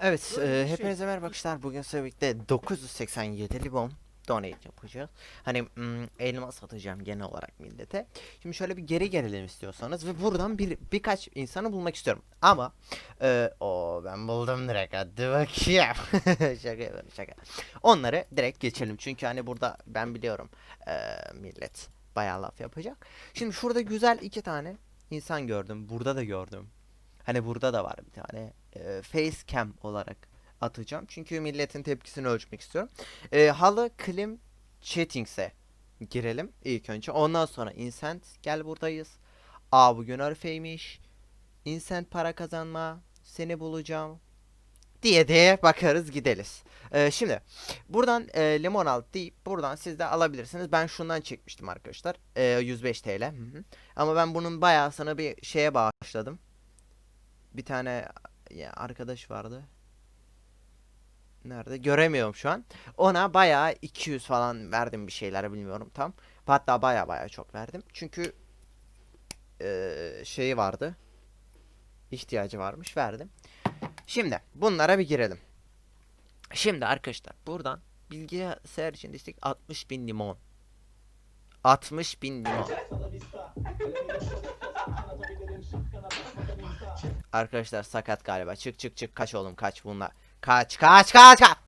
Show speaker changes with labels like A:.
A: Evet, e, hepinize merhaba arkadaşlar. Bugün sizlerle birlikte 987 limon donate yapacağız. Hani mm, elmas satacağım genel olarak millete. Şimdi şöyle bir geri gelelim istiyorsanız ve buradan bir birkaç insanı bulmak istiyorum. Ama e, o ben buldum direkt hadi bakayım. şaka yapıyorum şaka. Onları direkt geçelim çünkü hani burada ben biliyorum e, millet bayağı laf yapacak. Şimdi şurada güzel iki tane insan gördüm. Burada da gördüm. Hani burada da var bir tane e, face cam olarak atacağım. Çünkü milletin tepkisini ölçmek istiyorum. E, halı Klim Chattings'e girelim ilk önce. Ondan sonra Incent gel buradayız. Aa bugün Örfeymiş. Incent para kazanma. Seni bulacağım. Diye diye bakarız gideriz. E, şimdi buradan e, limon al deyip buradan siz de alabilirsiniz. Ben şundan çekmiştim arkadaşlar. E, 105 TL. Hı hı. Ama ben bunun bayağı sana bir şeye bağışladım bir tane ya arkadaş vardı. Nerede? Göremiyorum şu an. Ona bayağı 200 falan verdim bir şeyler bilmiyorum tam. Hatta bayağı bayağı çok verdim. Çünkü eee şeyi vardı. İhtiyacı varmış verdim. Şimdi bunlara bir girelim. Şimdi arkadaşlar buradan bilgisayar için istek 60 bin limon. 60 bin limon. Arkadaşlar sakat galiba. Çık çık çık kaç oğlum kaç bunlar. Kaç kaç kaç kaç.